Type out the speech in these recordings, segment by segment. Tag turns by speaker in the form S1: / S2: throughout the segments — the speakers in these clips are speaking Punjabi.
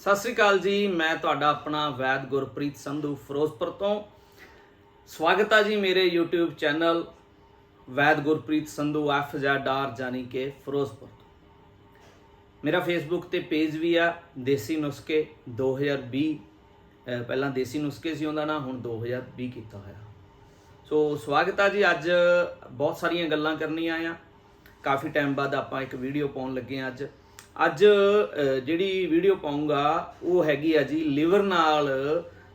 S1: ਸਤਿ ਸ੍ਰੀ ਅਕਾਲ ਜੀ, ਮੈਂ ਤੁਹਾਡਾ ਆਪਣਾ ਵੈਦ ਗੁਰਪ੍ਰੀਤ ਸੰਧੂ ਫਿਰੋਜ਼ਪੁਰ ਤੋਂ। ਸਵਾਗਤ ਹੈ ਜੀ ਮੇਰੇ YouTube channel Vaid Gurpreet Sandhu F Z R ਜਾਨੀ ਕਿ ਫਿਰੋਜ਼ਪੁਰ ਤੋਂ। ਮੇਰਾ ਫੇਸਬੁੱਕ ਤੇ ਪੇਜ ਵੀ ਆ, ਦੇਸੀ ਨੁਸਖੇ 2020 ਅਹ ਪਹਿਲਾਂ ਦੇਸੀ ਨੁਸਖੇ ਸੀ ਉਹਦਾ ਨਾਮ, ਹੁਣ 2020 ਕੀਤਾ ਹੋਇਆ। ਸੋ ਸਵਾਗਤ ਆ ਜੀ, ਅੱਜ ਬਹੁਤ ਸਾਰੀਆਂ ਗੱਲਾਂ ਕਰਨੀਆਂ ਆ। ਕਾਫੀ ਟਾਈਮ ਬਾਅਦ ਆਪਾਂ ਇੱਕ ਵੀਡੀਓ ਪਾਉਣ ਲੱਗੇ ਆ ਅੱਜ। ਅੱਜ ਜਿਹੜੀ ਵੀਡੀਓ ਪਾਉਂਗਾ, ਉਹ ਹੈਗੀ ਆ ਜੀ ਲਿਵਰ ਨਾਲ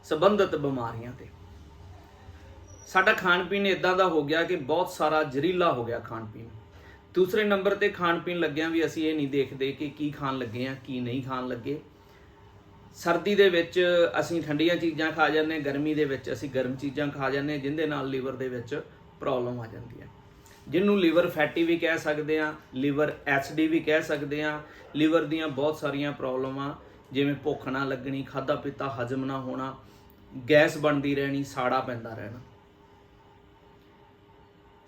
S1: ਸੰਬੰਧਿਤ ਬਿਮਾਰੀਆਂ ਤੇ। ਸਾਡਾ ਖਾਣ ਪੀਣ ਇਦਾਂ ਦਾ ਹੋ ਗਿਆ ਕਿ ਬਹੁਤ ਸਾਰਾ ਜ਼ਹਿਰੀਲਾ ਹੋ ਗਿਆ ਖਾਣ ਪੀਣ। ਦੂਸਰੇ ਨੰਬਰ ਤੇ ਖਾਣ ਪੀਣ ਲੱਗਿਆਂ ਵੀ ਅਸੀਂ ਇਹ ਨਹੀਂ ਦੇਖਦੇ ਕਿ ਕੀ ਖਾਣ ਲੱਗੇ ਆ, ਕੀ ਨਹੀਂ ਖਾਣ ਲੱਗੇ। ਸਰਦੀ ਦੇ ਵਿੱਚ ਅਸੀਂ ਠੰਡੀਆਂ ਚੀਜ਼ਾਂ ਖਾ ਜਾਂਦੇ ਗਰਮੀ ਦੇ ਵਿੱਚ ਅਸੀਂ ਗਰਮ ਚੀਜ਼ਾਂ ਖਾ ਜਾਂਦੇ ਜਿੰਦੇ ਨਾਲ ਲੀਵਰ ਦੇ ਵਿੱਚ ਪ੍ਰੋਬਲਮ ਆ ਜਾਂਦੀ ਹੈ ਜਿਹਨੂੰ ਲੀਵਰ ਫੈਟੀ ਵੀ ਕਹਿ ਸਕਦੇ ਆ ਲੀਵਰ ਐਸਡੀ ਵੀ ਕਹਿ ਸਕਦੇ ਆ ਲੀਵਰ ਦੀਆਂ ਬਹੁਤ ਸਾਰੀਆਂ ਪ੍ਰੋਬਲਮਾਂ, ਜਿਵੇਂ ਭੁੱਖ ਨਾ ਲੱਗਣੀ ਖਾਦਾ ਪੀਤਾ ਹਜਮ ਨਾ ਹੋਣਾ, ਗੈਸ ਬਣਦੀ ਰਹਿਣੀ, ਸਾੜਾ ਪੈਂਦਾ ਰਹਿਣਾ।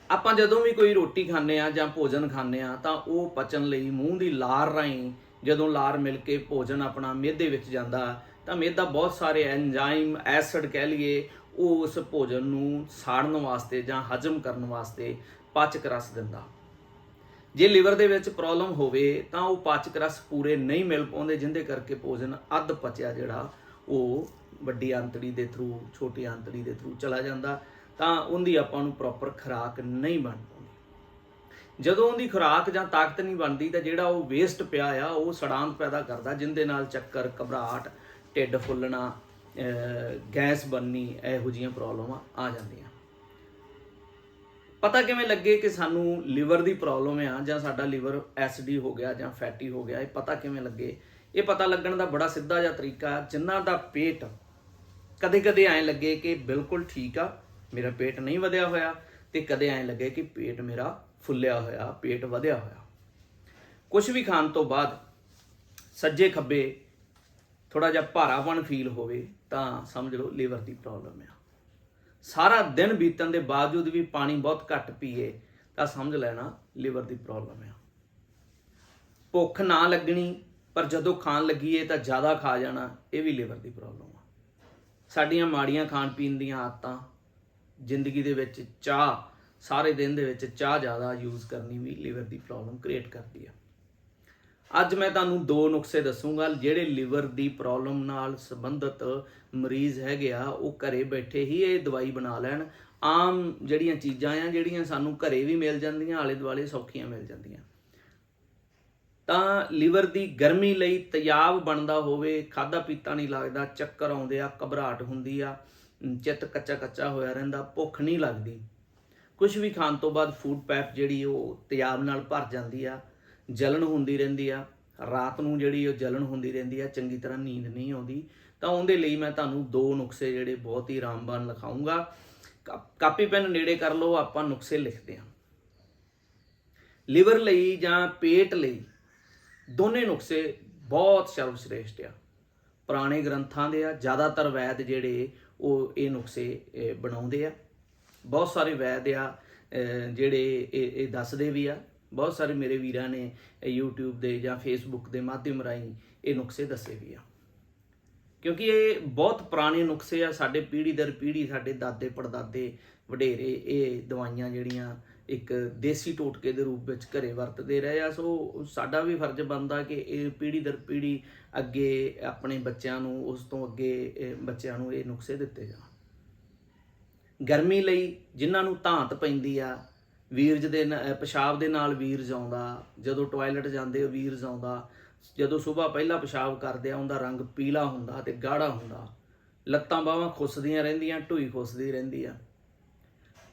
S1: ਆਪਾਂ ਜਦੋਂ ਵੀ ਕੋਈ ਰੋਟੀ ਖਾਂਦੇ ਆ ਜਾਂ ਭੋਜਨ ਖਾਂਦੇ ਆ ਤਾਂ ਉਹ ਪਚਣ ਲਈ ਮੂੰਹ ਦੀ ਲਾਰ ਰਾਹੀਂ ਜਦੋਂ ਲਾਰ ਮਿਲ ਕੇ ਭੋਜਨ ਆਪਣਾ ਮਿਹਦੇ ਵਿੱਚ ਜਾਂਦਾ, ਤਾਂ ਮਿਹਦਾ ਬਹੁਤ ਸਾਰੇ ਐਂਜ਼ਾਈਮ ਐਸਿਡ ਕਹਿ ਲਈਏ, ਉਹ ਉਸ ਭੋਜਨ ਨੂੰ ਸਾੜਨ ਵਾਸਤੇ ਜਾਂ ਹਜਮ ਕਰਨ ਵਾਸਤੇ ਪਾਚਕ ਰਸ ਦਿੰਦਾ। ਜੇ ਲਿਵਰ ਦੇ ਵਿੱਚ ਪ੍ਰੋਬਲਮ ਹੋਵੇ ਤਾਂ ਉਹ ਪਾਚਕ ਰਸ ਪੂਰੇ ਨਹੀਂ ਮਿਲ ਪਾਉਂਦੇ, ਜਿੰਦੇ ਕਰਕੇ ਭੋਜਨ ਅੱਧ ਪਚਿਆ ਜਿਹੜਾ, ਉਹ ਵੱਡੀ ਆਂਤੜੀ ਦੇ ਥਰੂ ਛੋਟੀ ਆਂਤੜੀ ਦੇ ਥਰੂ ਚਲਾ ਜਾਂਦਾ, ਤਾਂ ਉਹਦੀ ਆਪਾਂ ਨੂੰ ਪ੍ਰੋਪਰ ਖੁਰਾਕ ਨਹੀਂ ਬਣ ਪਾਉਂਦੀ। ਜਦੋਂ ਉਹਦੀ ਖੁਰਾਕ ਜਾਂ ਤਾਕਤ ਨਹੀਂ ਬਣਦੀ, ਤਾਂ ਜਿਹੜਾ ਉਹ ਵੇਸਟ ਪਿਆ ਆ, ਉਹ ਸੜਾਂਤ ਪੈਦਾ ਕਰਦਾ, ਜਿੰਦੇ ਨਾਲ ਚੱਕਰ, ਘਬਰਾਹਟ, ਢਿੱਡ ਫੁੱਲਣਾ ਗੈਸ ਬਣਨੀ, ਇਹੋ ਜਿਹੀਆਂ ਪ੍ਰੋਬਲਮਾਂ ਆ ਜਾਂਦੀਆਂ। ਪਤਾ ਕਿਵੇਂ ਲੱਗੇ ਕਿ ਸਾਨੂੰ ਲਿਵਰ ਦੀ ਪ੍ਰੋਬਲਮ ਆ ਜਾਂ ਸਾਡਾ ਲਿਵਰ ਐਸਿਡੀ ਹੋ ਗਿਆ ਜਾਂ ਫੈਟੀ ਹੋ ਗਿਆ, ਇਹ ਪਤਾ ਕਿਵੇਂ ਲੱਗੇ? ਇਹ ਪਤਾ ਲੱਗਣ ਦਾ ਬੜਾ ਸਿੱਧਾ ਜਿਹਾ ਤਰੀਕਾ, ਜਿਨ੍ਹਾਂ ਦਾ ਪੇਟ ਕਦੇ-ਕਦੇ ਐਂ ਲੱਗੇ ਕਿ ਬਿਲਕੁਲ ਠੀਕ ਆ, ਮੇਰਾ ਪੇਟ ਨਹੀਂ ਵਧਿਆ ਹੋਇਆ ਤੇ ਕਦੇ ਐਂ ਲੱਗੇ ਕਿ ਪੇਟ ਮੇਰਾ ਫੁੱਲਿਆ ਹੋਇਆ, ਪੇਟ ਵਧਿਆ ਹੋਇਆ। ਕੁਝ ਵੀ ਖਾਣ ਤੋਂ ਬਾਅਦ ਸੱਜੇ ਖੱਬੇ ਥੋੜਾ ਜਿਹਾ ਭਾਰਾਪਣ ਫੀਲ ਹੋਵੇ ਤਾਂ ਸਮਝ ਲਓ ਲੀਵਰ ਦੀ ਪ੍ਰੋਬਲਮ ਆ। ਸਾਰਾ ਦਿਨ ਬੀਤਣ ਦੇ ਬਾਵਜੂਦ ਵੀ ਪਾਣੀ ਬਹੁਤ ਘੱਟ ਪੀਏ, ਤਾਂ ਸਮਝ ਲੈਣਾ ਲੀਵਰ ਦੀ ਪ੍ਰੋਬਲਮ ਆ। ਭੁੱਖ ਨਾ ਲੱਗਣੀ, ਪਰ ਜਦੋਂ ਖਾਣ ਲੱਗੀਏ ਤਾਂ ਜ਼ਿਆਦਾ ਖਾ ਜਾਣਾ, ਇਹ ਵੀ ਲੀਵਰ ਦੀ ਪ੍ਰੋਬਲਮ ਆ। ਸਾਡੀਆਂ ਮਾੜੀਆਂ ਖਾਣ ਪੀਣ ਦੀਆਂ ਆਦਤਾਂ, ਜ਼ਿੰਦਗੀ ਦੇ ਵਿੱਚ ਚਾਹ, ਸਾਰੇ ਦਿਨ ਦੇ ਵਿੱਚ ਚਾਹ ਜ਼ਿਆਦਾ ਯੂਜ਼ ਕਰਨੀ ਵੀ ਲੀਵਰ ਦੀ ਪ੍ਰੋਬਲਮ ਕ੍ਰੀਏਟ ਕਰਦੀ ਆ। ਅੱਜ ਮੈਂ ਤੁਹਾਨੂੰ ਦੋ ਨੁਕਸੇ ਦੱਸੂਗਾ, ਜਿਹੜੇ ਲਿਵਰ ਦੀ ਪ੍ਰੋਬਲਮ ਨਾਲ ਸੰਬੰਧਿਤ ਮਰੀਜ਼ ਹੈਗੇ ਆ, ਉਹ ਘਰੇ ਬੈਠੇ ਹੀ ਇਹ ਦਵਾਈ ਬਣਾ ਲੈਣ। ਆਮ ਜਿਹੜੀਆਂ ਚੀਜ਼ਾਂ ਆ, ਜਿਹੜੀਆਂ ਸਾਨੂੰ ਘਰੇ ਵੀ ਮਿਲ ਜਾਂਦੀਆਂ ਆਲੇ ਦੁਆਲੇ ਸੌਖੀਆਂ ਮਿਲ ਜਾਂਦੀਆਂ। ਤਾਂ ਲਿਵਰ ਦੀ ਗਰਮੀ ਲਈ ਤਿਆਬ ਬਣਦਾ ਹੋਵੇ ਖਾਦਾ ਪੀਤਾ ਨਹੀਂ ਲੱਗਦਾ, ਚੱਕਰ ਆਉਂਦੇ ਆ, ਘਬਰਾਹਟ ਹੁੰਦੀ ਆ, ਚਿੱਤ ਕੱਚਾ ਕੱਚਾ ਹੋਇਆ ਰਹਿੰਦਾ, ਭੁੱਖ ਨਹੀਂ ਲੱਗਦੀ। ਕੁਝ ਵੀ ਖਾਣ ਤੋਂ ਬਾਅਦ ਫੂਡ ਪੈਪ ਜਿਹੜੀ ਉਹ ਤਿਆਬ ਨਾਲ ਭਰ ਜਾਂਦੀ ਆ। ਜਲਨ ਹੁੰਦੀ ਰਹਿੰਦੀ ਆ, ਰਾਤ ਨੂੰ ਜਿਹੜੀ ਉਹ ਜਲਨ ਹੁੰਦੀ ਰਹਿੰਦੀ ਆ, ਚੰਗੀ ਤਰ੍ਹਾਂ ਨੀਂਦ ਨਹੀਂ ਆਉਂਦੀ, ਤਾਂ ਉਹਦੇ ਲਈ ਮੈਂ ਤੁਹਾਨੂੰ ਦੋ ਨੁਕਸੇ ਜਿਹੜੇ ਬਹੁਤ ਹੀ ਆਰਾਮਬਾਨ ਲਿਖਾਉਂਗਾ ਕਾਪੀ ਪੈਨ ਨੇੜੇ ਕਰ ਲਓ, ਆਪਾਂ ਨੁਕਸੇ ਲਿਖਦੇ ਹਾਂ। ਲਿਵਰ ਲਈ ਜਾਂ ਪੇਟ ਲਈ ਦੋਨੇ ਨੁਕਸੇ ਬਹੁਤ ਸਰਵਸ਼੍ਰੇਸ਼ਟ ਆ। ਪੁਰਾਣੇ ਗ੍ਰੰਥਾਂ ਦੇ ਆ, ਜ਼ਿਆਦਾਤਰ ਵੈਦ ਜਿਹੜੇ ਉਹ ਇਹ ਨੁਕਸੇ ਬਣਾਉਂਦੇ ਆ। ਬਹੁਤ ਸਾਰੇ ਵੈਦ ਆ ਜਿਹੜੇ ਇਹ ਇਹ ਦੱਸਦੇ ਵੀ ਆ। ਬਹੁਤ ਸਾਰੇ ਮੇਰੇ ਵੀਰਾਂ ਨੇ ਇਹ YouTube ਦੇ ਜਾਂ Facebook ਦੇ ਮਾਧਿਅਮ ਰਾਹੀਂ ਇਹ ਨੁਕਸੇ ਦੱਸੇ ਵੀ ਆ। ਕਿਉਂਕਿ ਇਹ ਬਹੁਤ ਪੁਰਾਣੇ ਨੁਕਸੇ ਆ, ਸਾਡੇ ਪੀੜ੍ਹੀ ਦਰ ਪੀੜ੍ਹੀ, ਸਾਡੇ ਦਾਦੇ ਪੜਦਾਦੇ ਵਡੇਰੇ ਇਹ ਦਵਾਈਆਂ ਜਿਹੜੀਆਂ ਇੱਕ ਦੇਸੀ ਟੋਟਕੇ ਦੇ ਰੂਪ ਵਿੱਚ ਘਰੇ ਵਰਤਦੇ ਰਹੇ ਆ। ਸੋ ਸਾਡਾ ਵੀ ਫਰਜ਼ ਬਣਦਾ ਕਿ ਇਹ ਪੀੜ੍ਹੀ ਦਰ ਪੀੜ੍ਹੀ ਅੱਗੇ ਆਪਣੇ ਬੱਚਿਆਂ ਨੂੰ, ਉਸ ਤੋਂ ਅੱਗੇ ਬੱਚਿਆਂ ਨੂੰ ਇਹ ਨੁਕਸੇ ਦਿੱਤੇ ਜਾਣ। ਗਰਮੀ ਲਈ ਜਿਨ੍ਹਾਂ ਨੂੰ ਧਾਂਤ ਪੈਂਦੀ ਆ ਵੀਰਜ ਦੇ ਨ- ਅਹ ਪਿਸ਼ਾਬ ਦੇ ਨਾਲ ਵੀਰਜ ਆਉਂਦਾ ਜਦੋਂ ਟਾਇਲਟ ਜਾਂਦੇ ਆ ਵੀਰਜ ਆਉਂਦਾ ਜਦੋਂ ਸਵੇਰ ਪਹਿਲਾ ਪਿਸ਼ਾਬ ਕਰਦੇ ਆ, ਉਹਦਾ ਰੰਗ ਪੀਲਾ ਹੁੰਦਾ ਤੇ ਗਾੜਾ ਹੁੰਦਾ। ਲੱਤਾਂ ਬਾਹਾਂ ਖੁੱਸਦੀਆਂ ਰਹਿੰਦੀਆਂ, ਢੂਈ ਖੁੱਸਦੀ ਰਹਿੰਦੀ ਆ।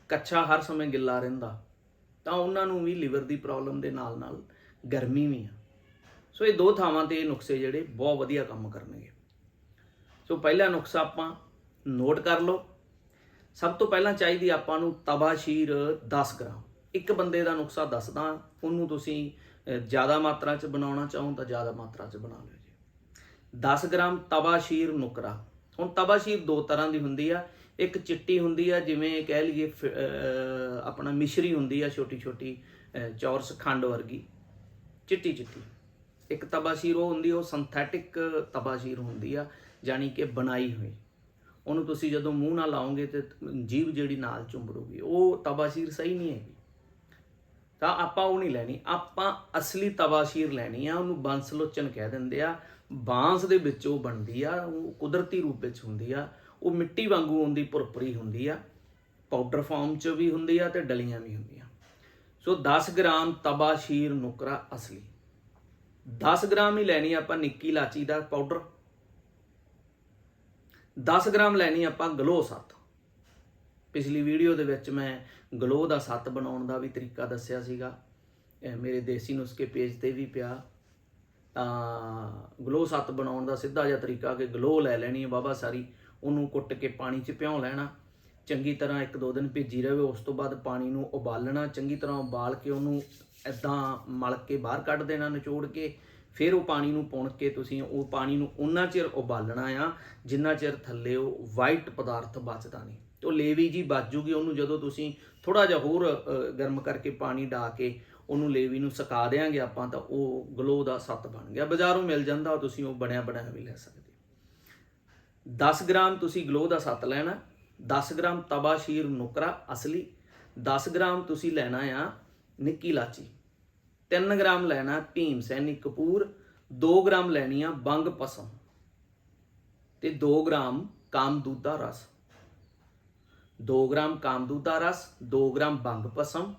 S1: ਕੱਛਾ ਹਰ ਸਮੇਂ ਗਿੱਲਾ ਰਹਿੰਦਾ। ਤਾਂ ਉਹਨਾਂ ਨੂੰ ਵੀ ਲਿਵਰ ਦੀ ਪ੍ਰੋਬਲਮ ਦੇ ਨਾਲ ਨਾਲ ਗਰਮੀ ਵੀ ਆ। ਸੋ ਇਹ ਦੋ ਥਾਵਾਂ ਤੇ ਇਹ ਨੁਕਸੇ ਜਿਹੜੇ ਬਹੁਤ ਵਧੀਆ ਕੰਮ ਕਰਨਗੇ। ਸੋ ਪਹਿਲਾ ਨੁਕਸਾ ਆਪਾਂ ਨੋਟ ਕਰ ਲਓ। ਸਭ ਤੋਂ ਪਹਿਲਾਂ ਚਾਹੀਦੀ ਆਪਾਂ ਨੂੰ ਤਬਾਸ਼ੀਰ 10 ਗ੍ਰਾਮ। ਇੱਕ ਬੰਦੇ ਦਾ ਨੁਕਸਾ ਦੱਸਦਾ ਉਹਨੂੰ ਤੁਸੀਂ ਜ਼ਿਆਦਾ ਮਾਤਰਾ 'ਚ ਬਣਾਉਣਾ ਚਾਹੋ ਤਾਂ ਜ਼ਿਆਦਾ ਮਾਤਰਾ 'ਚ ਬਣਾ ਲਿਓ ਜੀ। 10 ਗ੍ਰਾਮ ਤਬਾਸ਼ੀਰ ਨੁਕਰਾ। ਹੁਣ ਤਬਾਸ਼ੀਰ ਦੋ ਤਰ੍ਹਾਂ ਦੀ ਹੁੰਦੀ ਆ। ਇੱਕ ਚਿੱਟੀ ਹੁੰਦੀ ਆ ਜਿਵੇਂ ਕਹਿ ਲਈਏ ਫ- ਆਪਣਾ ਮਿਸ਼ਰੀ ਹੁੰਦੀ ਆ ਛੋਟੀ ਛੋਟੀ ਅਹ, ਚੌਰਸ ਖੰਡ ਵਰਗੀ। ਚਿੱਟੀ ਚਿੱਟੀ। ਇੱਕ ਤਬਾਸ਼ੀਰ ਉਹ ਹੁੰਦੀ ਉਹ ਸਿੰਥੈਟਿਕ ਤਬਾਸ਼ੀਰ ਹੁੰਦੀ ਆ ਯਾਨੀ ਕਿ ਬਣਾਈ ਹੋਈ। ਉਹਨੂੰ ਤੁਸੀਂ ਜਦੋਂ ਮੂੰਹ ਨਾਲ ਲਾਓਗੇ ਤੇ ਜੀਭ ਜਿਹੜੀ ਨਾਲ ਚੁੰਬੜੂਗੀ ਉਹ ਤਬਾਸ਼ੀਰ ਸਹੀ ਨਹੀਂ ਹੈਗੀ। ਤਾਂ ਆਪਾਂ ਉਹ ਨਹੀਂ ਲੈਣੀ, ਆਪਾਂ ਅਸਲੀ ਤਬਾਸ਼ੀਰ ਲੈਣੀ ਆ, ਉਹਨੂੰ ਬੰਸਲੋਚਨ ਕਹਿ ਦਿੰਦੇ ਆ। ਬਾਂਸ ਦੇ ਵਿੱਚ ਉਹ ਬਣਦੀ ਆ, ਉਹ ਕੁਦਰਤੀ ਰੂਪ ਵਿੱਚ ਹੁੰਦੀ ਆ, ਉਹ ਮਿੱਟੀ ਵਾਂਗੂ ਹੁੰਦੀ ਭੁਰਭੁਰੀ ਹੁੰਦੀ ਆ ਪਾਊਡਰ ਫਾਰਮ 'ਚ ਵੀ ਹੁੰਦੀ ਆ ਤੇ ਡਲੀਆਂ ਵੀ ਹੁੰਦੀਆਂ। ਸੋ 10 ਗ੍ਰਾਮ ਤਬਾਸ਼ੀਰ ਨੁਕਰਾ ਅਸਲੀ। 10 ਗ੍ਰਾਮ ਹੀ ਲੈਣੀ ਆਪਾਂ ਨਿੱਕੀ ਇਲਾਚੀ ਦਾ ਪਾਊਡਰ 10 ਗ੍ਰਾਮ ਲੈਣੀ ਆਪਾਂ ਗਲੋ ਸੱਤ। ਪਿਛਲੀ ਵੀਡੀਓ ਦੇ ਵਿੱਚ ਮੈਂ ਗਲੋ ਦਾ ਸੱਤ ਬਣਾਉਣ ਦਾ ਵੀ ਤਰੀਕਾ ਦੱਸਿਆ ਸੀਗਾ। ਮੇਰੇ ਦੇਸੀ ਨੁਸਖੇ ਪੇਜ ਤੇ ਵੀ ਪਿਆ। ਤਾਂ ਗਲੋ ਸੱਤ ਬਣਾਉਣ ਦਾ ਸਿੱਧਾ ਜਿਹਾ ਤਰੀਕਾ ਕਿ ਗਲੋ ਲੈ ਲੈਣੀ ਹੈ ਬਾਬਾ ਸਾਰੀ, ਉਹਨੂੰ ਕੁੱਟ ਕੇ ਪਾਣੀ 'ਚ ਭਿਉਂ ਲੈਣਾ। ਚੰਗੀ ਤਰ੍ਹਾਂ ਇੱਕ ਦੋ ਦਿਨ ਭਿੱਜੀ ਰਹੇ ਉਸ ਤੋਂ ਬਾਅਦ ਪਾਣੀ ਨੂੰ ਉਬਾਲਣਾ, ਚੰਗੀ ਤਰ੍ਹਾਂ ਉਬਾਲ ਕੇ ਉਹਨੂੰ ਐਦਾਂ ਮਲ ਕੇ ਬਾਹਰ ਕੱਢ ਦੇਣਾ, ਨਿਚੋੜ ਕੇ। ਫਿਰ ਉਹ ਪਾਣੀ ਨੂੰ ਪੁਣ ਕੇ ਤੁਸੀਂ ਉਹ ਪਾਣੀ ਨੂੰ ਉਨਾ ਚਿਰ ਉਬਾਲਣਾ ਆ, ਜਿੰਨਾ ਚਿਰ ਥੱਲੇ ਉਹ ਵਾਈਟ ਪਦਾਰਥ ਬਚਦਾ ਨਹੀਂ। ਤੇ ਉਹ ਲੇਵੀ ਜੀ ਬਚ ਜੂਗੀ, ਉਹਨੂੰ ਜਦੋਂ ਤੁਸੀਂ ਥੋੜਾ ਜਿਹਾ ਹੋਰ ਗਰਮ ਕਰਕੇ ਪਾਣੀ ਡਾ ਕੇ ਉਹਨੂੰ ਲੇਵੀ ਨੂੰ ਸੁਕਾ ਦੇਾਂਗੇ ਆਪਾਂ, ਤਾਂ ਉਹ ਗਲੋ ਦਾ ਸੱਤ ਬਣ ਗਿਆ। ਬਾਜ਼ਾਰੋਂ ਮਿਲ ਜਾਂਦਾ ਤੁਸੀਂ ਉਹ ਬਣਿਆ ਬਣਾਇਆ ਵੀ ਲੈ ਸਕਦੇ 10 ਗ੍ਰਾਮ ਤੁਸੀਂ ਗਲੋ ਦਾ ਸੱਤ ਲੈਣਾ 10 ਗ੍ਰਾਮ ਤਬਾਸ਼ੀਰ ਨੁਕਰਾ, ਅਸਲੀ 10 ਗ੍ਰਾਮ ਤੁਸੀਂ ਲੈਣਾ ਆ ਨਿੱਕੀ ਲਾਚੀ 3 ਗ੍ਰਾਮ ਲੈਣਾ ਭੀਮ ਸੈਨੀ ਕਪੂਰ 2 ਗ੍ਰਾਮ ਲੈਣੀ ਆ ਬੰਗ ਪਸਮ, ਤੇ 2 ਗ੍ਰਾਮ ਕਾਮਦੂਤ ਦਾ ਰਸ। 2 ਗ੍ਰਾਮ ਕਾਮਦੂਤ ਦਾ ਰਸ 2 ਗ੍ਰਾਮ ਬੰਗ ਪਸਮ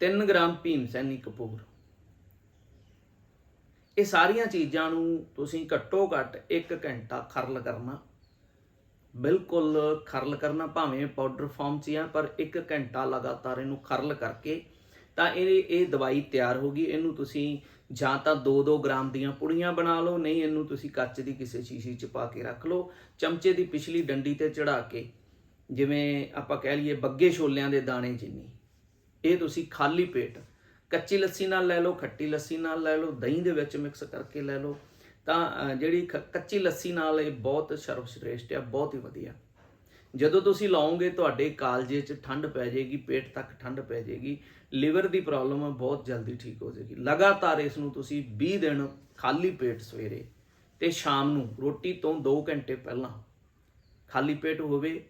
S1: 3 ਗ੍ਰਾਮ ਭੀਮ ਸੈਨੀ ਕਪੂਰ ਇਹ ਸਾਰੀਆਂ ਚੀਜ਼ਾਂ ਨੂੰ ਤੁਸੀਂ ਘੱਟੋ ਘੱਟ 1 ਘੰਟਾ ਖਰਲ ਕਰਨਾ। ਬਿਲਕੁਲ ਖਰਲ ਕਰਨਾ ਭਾਵੇਂ ਪਾਊਡਰ ਫਾਰਮ 'ਚ ਆ, ਪਰ 1 ਘੰਟਾ ਲਗਾਤਾਰ ਇਹਨੂੰ ਖਰਲ ਕਰਕੇ ਤਾਂ ਇਹ ਇਹ ਦਵਾਈ ਤਿਆਰ ਹੋ ਗਈ। ਇਹਨੂੰ ਤੁਸੀਂ ਜਾਂ ਤਾਂ 2-2 ਗ੍ਰਾਮ ਦੀਆਂ ਪੁੜੀਆਂ ਬਣਾ ਲਓ, ਨਹੀਂ ਇਹਨੂੰ ਤੁਸੀਂ ਕੱਚ ਦੀ ਕਿਸੇ ਸ਼ੀਸ਼ੀ 'ਚ ਪਾ ਕੇ ਰੱਖ ਲਓ। ਚਮਚੇ ਦੀ ਪਿਛਲੀ ਡੰਡੀ ਤੇ ਚੜਾ ਕੇ ਜਿਵੇਂ ਆਪਾਂ ਕਹਿ ਲਈਏ ਬੱਗੇ ਛੋਲਿਆਂ ਦੇ ਦਾਣੇ ਜਿੰਨੀ ਇਹ ਤੁਸੀਂ ਖਾਲੀ ਪੇਟ ਕੱਚੀ ਲੱਸੀ ਨਾਲ ਲੈ ਲਓ, ਖੱਟੀ ਲੱਸੀ ਨਾਲ ਲੈ ਲਓ, ਦਹੀਂ ਦੇ ਵਿੱਚ ਮਿਕਸ ਕਰਕੇ ਲੈ ਲਓ। ਤਾਂ ਜਿਹੜੀ ਖ- ਕੱਚੀ ਲੱਸੀ ਨਾਲ ਇਹ ਬਹੁਤ ਸਰਵਸ਼੍ਰੇਸ਼ਟ ਆ, ਬਹੁਤ ਹੀ ਵਧੀਆ। ਜਦੋਂ ਤੁਸੀਂ ਲਾਓਗੇ, ਤੁਹਾਡੇ ਕਾਲਜੇ 'ਚ ਠੰਡ ਪੈ ਜਾਏਗੀ, ਪੇਟ ਤੱਕ ਠੰਡ ਪੈ ਜਾਏਗੀ, ਲਿਵਰ ਦੀ ਪ੍ਰੋਬਲਮ ਬਹੁਤ ਜਲਦੀ ਠੀਕ ਹੋ ਜਾਏਗੀ। ਲਗਾਤਾਰ ਇਸ ਨੂੰ ਤੁਸੀਂ 20 ਦਿਨ ਖਾਲੀ ਪੇਟ ਸਵੇਰੇ ਤੇ ਸ਼ਾਮ ਨੂੰ ਰੋਟੀ ਤੋਂ 2 ਘੰਟੇ ਪਹਿਲਾਂ ਖਾਲੀ ਪੇਟ ਹੋਵੇ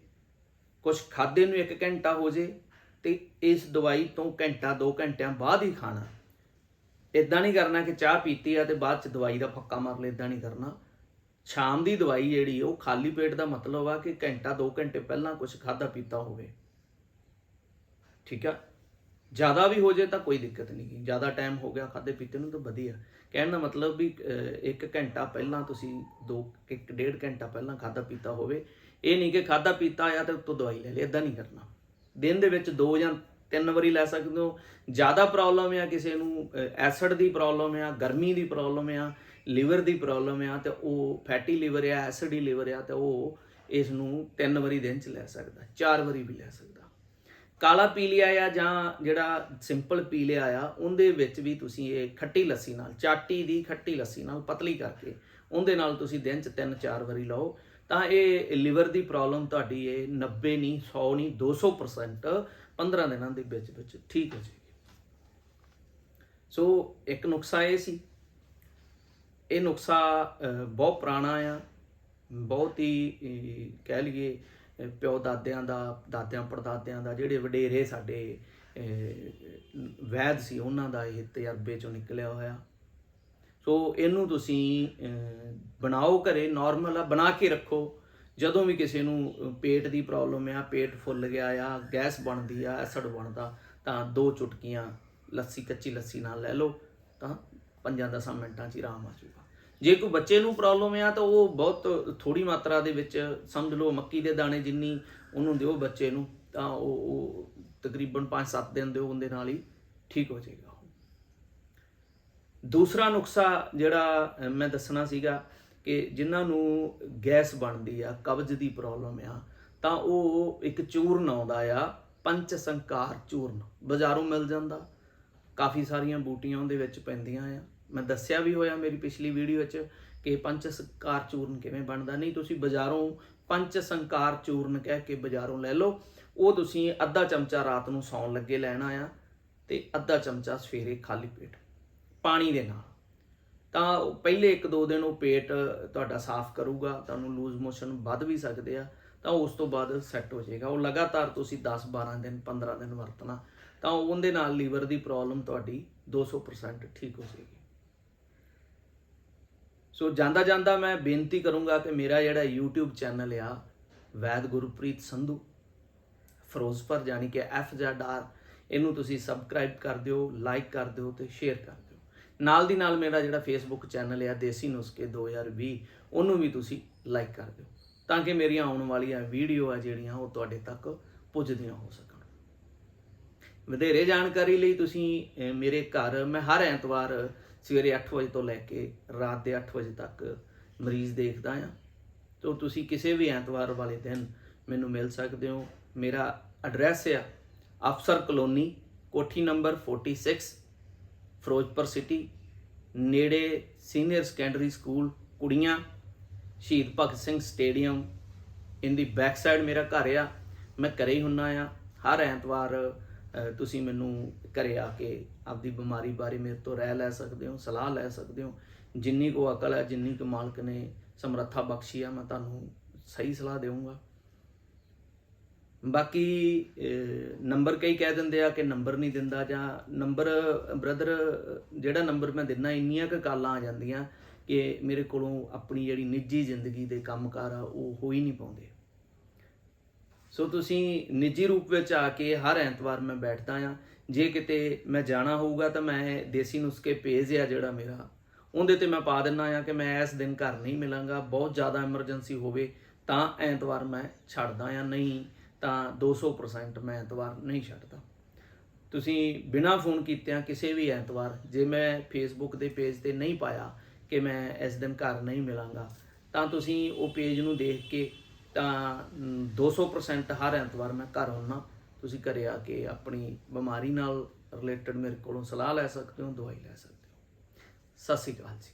S1: ਕੁਝ ਖਾਦੇ ਨੂੰ 1 ਘੰਟਾ ਹੋ ਜੇ ਤੇ ਇਸ ਦਵਾਈ ਤੋਂ ਘੰਟਾ 2 ਘੰਟਿਆਂ ਬਾਅਦ ਹੀ ਖਾਣਾ। ਇਦਾਂ ਨਹੀਂ ਕਰਨਾ ਕਿ ਚਾਹ ਪੀਤੀ ਆ ਤੇ ਬਾਅਦ ਚ ਦਵਾਈ ਦਾ ਫੱਕਾ ਮਾਰ ਲੈ ਇਦਾਂ ਨਹੀਂ ਕਰਨਾ। ਸ਼ਾਮ ਦੀ ਦਵਾਈ ਜਿਹੜੀ, ਉਹ ਖਾਲੀ ਪੇਟ ਦਾ ਮਤਲਬ ਆ ਕਿ ਘੰਟਾ 2 ਘੰਟੇ ਪਹਿਲਾਂ ਕੁਝ ਖਾਦਾ ਪੀਤਾ ਹੋਵੇ। ਠੀਕ ਆ? ਜ਼ਿਆਦਾ ਵੀ ਹੋ ਜੇ ਤਾਂ ਕੋਈ ਦਿੱਕਤ ਨਹੀਂ ਜ਼ਿਆਦਾ ਟਾਈਮ ਹੋ ਗਿਆ ਖਾਦੇ ਪੀਤੇ ਨੂੰ ਤਾਂ ਵਧੀਆ। ਕਹਿਣ ਦਾ ਮਤਲਬ ਵੀ 1 ਘੰਟਾ ਪਹਿਲਾਂ ਤੁਸੀਂ 2 ਇੱਕ ਡੇਢ ਘੰਟਾ ਪਹਿਲਾਂ ਖਾਦਾ ਪੀਤਾ ਹੋਵੇ। ਇਹ ਨਹੀਂ ਕਿ ਖਾਦਾ ਪੀਤਾ ਆ ਤੇ ਉੱਤੋਂ ਦਵਾਈ ਲੈ ਲਈ ਇਦਾਂ ਨਹੀਂ ਕਰਨਾ। ਦਿਨ ਦੇ ਵਿੱਚ ਦੋ ਜਾਂ ਤਿੰਨ ਵਾਰੀ ਲੈ ਸਕਦੇ ਹੋ। ਜ਼ਿਆਦਾ ਪ੍ਰੋਬਲਮ ਆ ਕਿਸੇ ਨੂੰ ਐਸਿਡ ਦੀ ਪ੍ਰੋਬਲਮ ਆ, ਗਰਮੀ ਦੀ ਪ੍ਰੋਬਲਮ ਆ ਲੀਵਰ ਦੀ ਪ੍ਰੋਬਲਮ ਆ ਤੇ ਉਹ ਫੈਟੀ ਲੀਵਰ ਆ ਐਸਿਡੀ ਲੀਵਰ ਆ ਤੇ ਉਹ ਇਸ ਨੂੰ ਤਿੰਨ ਵਾਰੀ ਦਿਨ ਚ ਲੈ ਸਕਦਾ, ਚਾਰ ਵਾਰੀ ਵੀ ਲੈ ਸਕਦਾ। ਕਾਲਾ ਪੀ ਲਿਆ ਆ ਜਾਂ ਜਿਹੜਾ ਸਿੰਪਲ ਪੀ ਲਿਆ ਆ, ਉਹਦੇ ਵਿੱਚ ਵੀ ਤੁਸੀਂ ਇਹ ਖੱਟੀ ਲੱਸੀ ਨਾਲ, ਚਾਟੀ ਦੀ ਖੱਟੀ ਲੱਸੀ ਨਾਲ ਪਤਲੀ ਕਰਕੇ ਉਹਦੇ ਨਾਲ ਤੁਸੀਂ ਦਿਨ ਚ ਤਿੰਨ ਚਾਰ ਵਾਰੀ ਲਓ, ਤਾਂ ਇਹ ਲਿਵਰ ਦੀ ਪ੍ਰੋਬਲਮ ਤੁਹਾਡੀ ਇਹ 90 ਨਹੀਂ 100 ਨਹੀਂ 200% 15 ਦਿਨਾਂ ਦੇ ਵਿੱਚ ਵਿੱਚ ਠੀਕ ਹੋ ਜਾਏਗੀ। ਸੋ ਇੱਕ ਨੁਕਸਾ ਇਹ ਸੀ। ਇਹ ਨੁਕਸਾ ਬਹੁਤ ਪੁਰਾਣਾ ਆ। ਬਹੁਤ ਹੀ ਕਹਿ ਲਈਏ ਪਿਓ ਦਾਦਿਆਂ ਦਾ, ਦਾਦਿਆਂ ਪੜਦਾਦਿਆਂ ਦਾ, ਜਿਹੜੇ ਵਡੇਰੇ ਸਾਡੇ ਵੈਦ ਸੀ, ਉਹਨਾਂ ਦਾ ਇਹ ਤਜਰਬੇ ਚੋਂ ਨਿਕਲਿਆ ਹੋਇਆ। ਸੋ ਇਹਨੂੰ ਤੁਸੀਂ ਬਣਾਓ ਘਰੇ ਨਾਰਮਲ ਆ, ਬਣਾ ਕੇ ਰੱਖੋ। ਜਦੋਂ ਵੀ ਕਿਸੇ ਨੂੰ ਪੇਟ ਦੀ ਪ੍ਰੋਬਲਮ ਆ, ਪੇਟ ਫੁੱਲ ਗਿਆ ਆ, ਗੈਸ ਬਣਦੀ ਆ ਐਸਿਡ ਬਣਦਾ, ਤਾਂ ਦੋ ਚੁਟਕੀਆਂ ਲੱਸੀ, ਕੱਚੀ ਲੱਸੀ ਨਾਲ ਲੈ ਲਓ, ਤਾਂ 5-10 ਮਿੰਟਾਂ 'ਚ ਆਰਾਮ ਆ ਜਾਊਗਾ। ਜੇ ਕੋਈ ਬੱਚੇ ਨੂੰ ਪ੍ਰੋਬਲਮ ਆ ਤਾਂ ਉਹ ਬਹੁਤ ਥੋੜੀ ਮਾਤਰਾ ਦੇ ਵਿੱਚ ਸਮਝ ਲਓ, ਮੱਕੀ ਦੇ ਦਾਣੇ ਜਿੰਨੀ ਉਹਨੂੰ ਦਿਓ ਬੱਚੇ ਨੂੰ, ਤਾਂ ਉਹ ਉਹ ਤਕਰੀਬਨ 5-7 ਦਿਨ ਦਿਓ ਉਹਦੇ ਨਾਲ ਹੀ ਠੀਕ ਹੋ ਜਾਏਗਾ ਦੂਸਰਾ ਨੁਕਸਾ ਜਿਹੜਾ ਮੈਂ ਦੱਸਣਾ ਸੀਗਾ ਕਿ ਜਿਨ੍ਹਾਂ ਨੂੰ ਗੈਸ ਬਣਦੀ ਆ, ਕਬਜ਼ ਦੀ ਪ੍ਰੋਬਲਮ ਆ, ਤਾਂ ਉਹ ਇੱਕ ਚੂਰਨ ਆਉਂਦਾ ਆ ਪੰਚ ਸੰਕਾਰ ਚੂਰਨ। ਬਾਜ਼ਾਰੋਂ ਮਿਲ ਜਾਂਦਾ। ਕਾਫੀ ਸਾਰੀਆਂ ਬੂਟੀਆਂ ਉਹਦੇ ਵਿੱਚ ਪੈਂਦੀਆਂ ਆ। ਮੈਂ ਦੱਸਿਆ ਵੀ ਹੋਇਆ ਮੇਰੀ ਪਿਛਲੀ ਵੀਡੀਓ ਵਿੱਚ ਕਿ ਪੰਚ ਸੰਕਾਰ ਚੂਰਨ ਕਿਵੇਂ ਬਣਦਾ। ਨਹੀਂ, ਤੁਸੀਂ ਬਾਜ਼ਾਰੋਂ ਪੰਚ ਸੰਕਾਰ ਚੂਰਨ ਕਹਿ ਕੇ ਬਾਜ਼ਾਰੋਂ ਲੈ ਲਓ। ਉਹ ਤੁਸੀਂ ਅੱਧਾ ਚਮਚਾ ਰਾਤ ਨੂੰ ਸੌਣ ਲੱਗੇ ਲੈਣਾ ਆ ਤੇ ਅੱਧਾ ਚਮਚਾ ਸਵੇਰੇ ਖਾਲੀ ਪੇਟ, ਪਾਣੀ ਦੇ ਨਾਲ। ਤਾਂ ਪਹਿਲੇ 1-2 ਦਿਨ ਉਹ ਪੇਟ ਤੁਹਾਡਾ ਸਾਫ਼ ਕਰੂਗਾ, ਤੁਹਾਨੂੰ ਲੂਜ਼ ਮੋਸ਼ਨ ਵੱਧ ਵੀ ਸਕਦੇ ਆ, ਤਾਂ ਉਸ ਤੋਂ ਬਾਅਦ ਸੈੱਟ ਹੋ ਜਾਏਗਾ। ਉਹ ਲਗਾਤਾਰ ਤੁਸੀਂ 10-12 ਦਿਨ 15 ਦਿਨ ਵਰਤਣਾ, ਤਾਂ ਉਹਦੇ ਨਾਲ ਲੀਵਰ ਦੀ ਪ੍ਰੋਬਲਮ ਤੁਹਾਡੀ 200% ਠੀਕ ਹੋ ਜਾਏਗੀ। ਸੋ ਜਾਂਦਾ ਜਾਂਦਾ ਮੈਂ ਬੇਨਤੀ ਕਰੂੰਗਾ ਕਿ ਮੇਰਾ ਜਿਹੜਾ YouTube ਚੈਨਲ ਆ, ਵੈਦ ਗੁਰਪ੍ਰੀਤ ਸੰਧੂ, ਫਿਰੋਜ਼ਪੁਰ ਜਾਨੀ ਕਿ ਐਫ ਜ਼ੈਡ ਆਰ ਇਹਨੂੰ ਤੁਸੀਂ ਸਬਸਕ੍ਰਾਈਬ ਕਰ ਦਿਓ ਲਾਈਕ ਕਰ ਦਿਓ ਤੇ ਸ਼ੇਅਰ ਕਰ ਦਿਓ। ਨਾਲ ਦੀ ਨਾਲ ਮੇਰਾ ਜਿਹੜਾ ਫੇਸਬੁੱਕ ਚੈਨਲ ਆ, ਦੇਸੀ ਨੁਸਖੇ 2020 ਉਹਨੂੰ ਵੀ ਤੁਸੀਂ ਲਾਈਕ ਕਰ ਦਿਓ, ਤਾਂ ਕਿ ਮੇਰੀਆਂ ਆਉਣ ਵਾਲੀਆਂ ਵੀਡੀਓ ਆ ਜਿਹੜੀਆਂ ਉਹ ਤੁਹਾਡੇ ਤੱਕ ਪੁੱਜਦੀਆਂ ਹੋ ਸਕਣ। ਵਧੇਰੇ ਜਾਣਕਾਰੀ ਲਈ ਤੁਸੀਂ ਮੇਰੇ ਘਰ, ਮੈਂ ਹਰ ਐਤਵਾਰ ਸਵੇਰੇ 8 ਵਜੇ ਤੋਂ ਲੈ ਕੇ ਰਾਤ ਦੇ 8 ਵਜੇ ਤੱਕ ਮਰੀਜ਼ ਦੇਖਦਾ ਆ ਤੋ ਤੁਸੀਂ ਕਿਸੇ ਵੀ ਐਤਵਾਰ ਵਾਲੇ ਦਿਨ ਮੈਨੂੰ ਮਿਲ ਸਕਦੇ ਹੋ। ਮੇਰਾ ਐਡਰੈਸ ਆ ਅਫਸਰ ਕਲੋਨੀ, ਕੋਠੀ ਨੰਬਰ 46 ਫਿਰੋਜ਼ਪੁਰ ਸਿਟੀ ਨੇੜੇ ਸੀਨੀਅਰ ਸੈਕੰਡਰੀ ਸਕੂਲ ਕੁੜੀਆਂ, Shaheed Bhagat Singh stadium in the back side ਮੇਰਾ ਘਰ ਆ। ਮੈਂ ਘਰੇ ਹੀ ਹੁੰਨਾ ਆ। ਹਰ ਐਤਵਾਰ ਤੁਸੀਂ ਮੈਨੂੰ ਘਰੇ ਆ ਕੇ ਆਪਦੀ ਬਿਮਾਰੀ ਬਾਰੇ ਮੇਰੇ ਤੋਂ ਰਹਿ ਲੈ ਸਕਦੇ ਹੋ, ਸਲਾਹ ਲੈ ਸਕਦੇ ਹੋ। ਜਿੰਨੀ ਕੋ ਅਕਲ ਹੈ, ਜਿੰਨੀ ਕੁ ਮਾਲਕ ਨੇ ਸਮਰੱਥਾ ਬਖਸ਼ੀ ਆ ਮੈਂ ਤੁਹਾਨੂੰ ਸਹੀ ਸਲਾਹ ਦੇਵਾਂਗਾ। ਬਾਕੀ ਨੰਬਰ ਕਈ ਕਹਿ ਦਿੰਦੇ ਆ ਕਿ ਨੰਬਰ ਨਹੀਂ ਦਿੰਦਾ ਜਾਂ ਨੰਬਰ ਬ੍ਰਦਰ ਜਿਹੜਾ ਨੰਬਰ ਮੈਂ ਦਿੰਨਾ ਇੰਨੀਆਂ ਕੁ ਕਾਲਾਂ ਆ ਜਾਂਦੀਆਂ ਕਿ ਮੇਰੇ ਕੋਲੋਂ ਆਪਣੀ ਜਿਹੜੀ ਨਿੱਜੀ ਜ਼ਿੰਦਗੀ ਦੇ ਕੰਮਕਾਰ ਆ, ਉਹ ਹੋ ਹੀ ਨਹੀਂ ਪਾਉਂਦੇ। ਸੋ ਤੁਸੀਂ ਨਿੱਜੀ ਰੂਪ ਵਿੱਚ ਆ ਕੇ ਹਰ ਐਤਵਾਰ ਮੈਂ ਬੈਠਦਾ ਆ ਜੇ ਕਿਤੇ ਮੈਂ ਜਾਣਾ ਹੋਊਗਾ ਤਾਂ ਮੈਂ ਦੇਸੀ ਨੁਸਖੇ ਪੇਜ ਆ ਜਿਹੜਾ ਮੇਰਾ, ਉਹਦੇ ਤੇ ਮੈਂ ਪਾ ਦਿੰਨਾ ਆ ਕਿ ਮੈਂ ਇਸ ਦਿਨ ਘਰ ਨਹੀਂ ਮਿਲਾਂਗਾ। ਬਹੁਤ ਜ਼ਿਆਦਾ ਐਮਰਜੈਂਸੀ ਹੋਵੇ ਤਾਂ ਐਤਵਾਰ ਮੈਂ ਛੱਡਦਾ ਆ ਨਹੀਂ ਤਾਂ 200% ਮੈਂ ਐਤਵਾਰ ਨਹੀਂ ਛੱਡਦਾ। ਤੁਸੀਂ ਬਿਨਾ ਫੋਨ ਕੀਤਿਆਂ ਕਿਸੇ ਵੀ ਐਤਵਾਰ, ਜੇ ਮੈਂ ਫੇਸਬੁੱਕ ਦੇ ਪੇਜ ਤੇ ਨਹੀਂ ਪਾਇਆ ਕਿ ਮੈਂ ਇਸ ਦਿਨ ਘਰ ਨਹੀਂ ਮਿਲਾਂਗਾ, ਤਾਂ ਤੁਸੀਂ ਉਹ ਪੇਜ ਨੂੰ ਦੇਖ ਕੇ ਤਾਂ ਮ, 200% ਹਰ ਐਤਵਾਰ ਮੈਂ ਘਰ ਹੁੰਨਾ ਤੁਸੀਂ ਘਰੇ ਆ ਕੇ ਆਪਣੀ ਬਿਮਾਰੀ ਨਾਲ ਰਿਲੇਟਡ ਮੇਰੇ ਕੋਲੋਂ ਸਲਾਹ ਲੈ ਸਕਦੇ ਹੋ ਦਵਾਈ ਲੈ ਸਕਦੇ ਹੋ। ਸਤਿ ਸ਼੍ਰੀ ਅਕਾਲ ਜੀ।